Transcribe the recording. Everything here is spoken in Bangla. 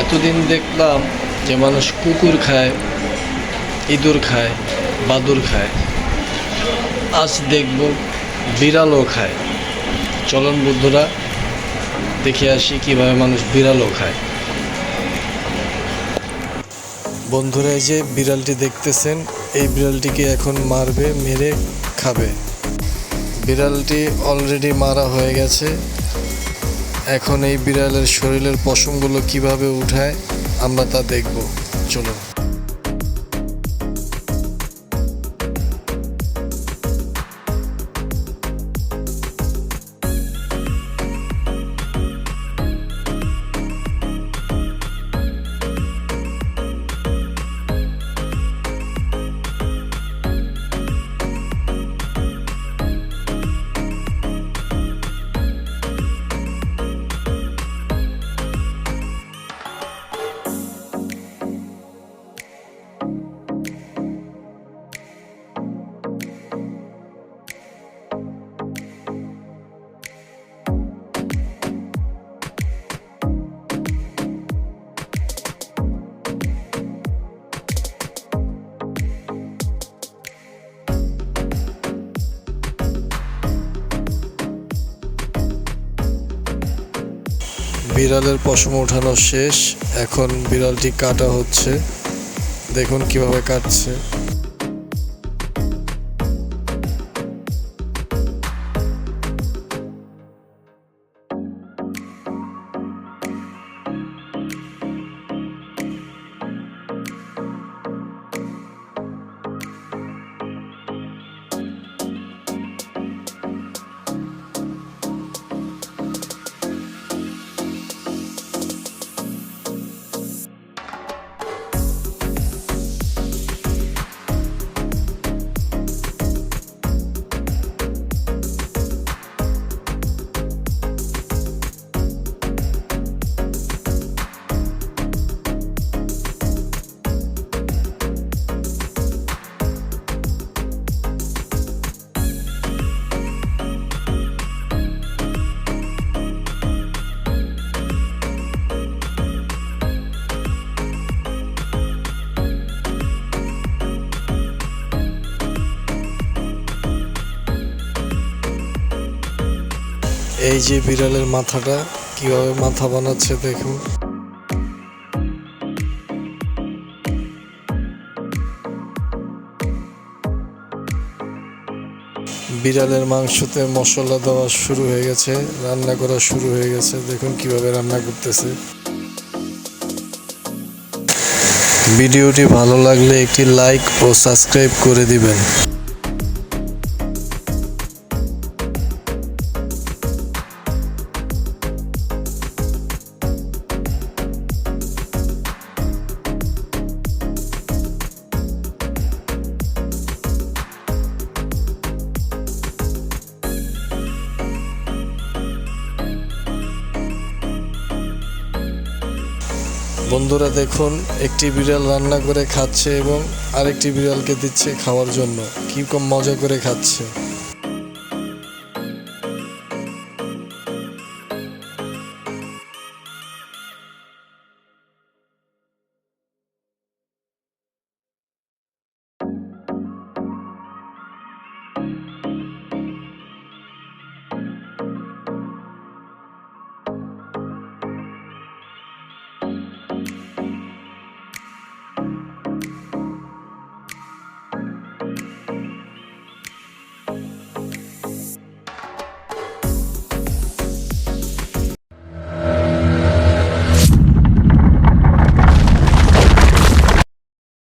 এতদিন দেখলাম যে মানুষ কুকুর খায়, ইঁদুর খায়, বাদুর খায়। আজ দেখব বিড়ালও খায়। চলন বুদ্ধরা দেখে আসি কীভাবে মানুষ বিড়ালও খায়। বন্ধুরা, এই যে বিড়ালটি দেখতেছেন, এই বিড়ালটিকে এখন মারবে, মেরে খাবে। বিড়ালটি অলরেডি মারা হয়ে গেছে। এখন এই বিড়ালের শরীরের পশমগুলো কীভাবে উঠায় আমরা তা দেখব। চলুন। বিড়ালের পশম ওঠানো শেষ। এখন বিড়ালটি কাটা হচ্ছে। দেখুন কীভাবে কাটছে। এই যে বিড়ালের মাথাটা, কীভাবে মাথা বানাচ্ছে দেখুন। বিড়ালের মাংসতে মশলা দেওয়া শুরু হয়ে গেছে, রান্না করা শুরু হয়ে গেছে। দেখুন কীভাবে রান্না করতেছে। ভিডিওটি ভালো লাগলে একটি লাইক ও সাবস্ক্রাইব করে দিবেন। বন্ধুরা দেখুন, একটি বিড়াল রান্না করে খাচ্ছে এবং আরেকটি বিড়ালকে দিচ্ছে খাওয়ার জন্য। কি কম মজা করে খাচ্ছে।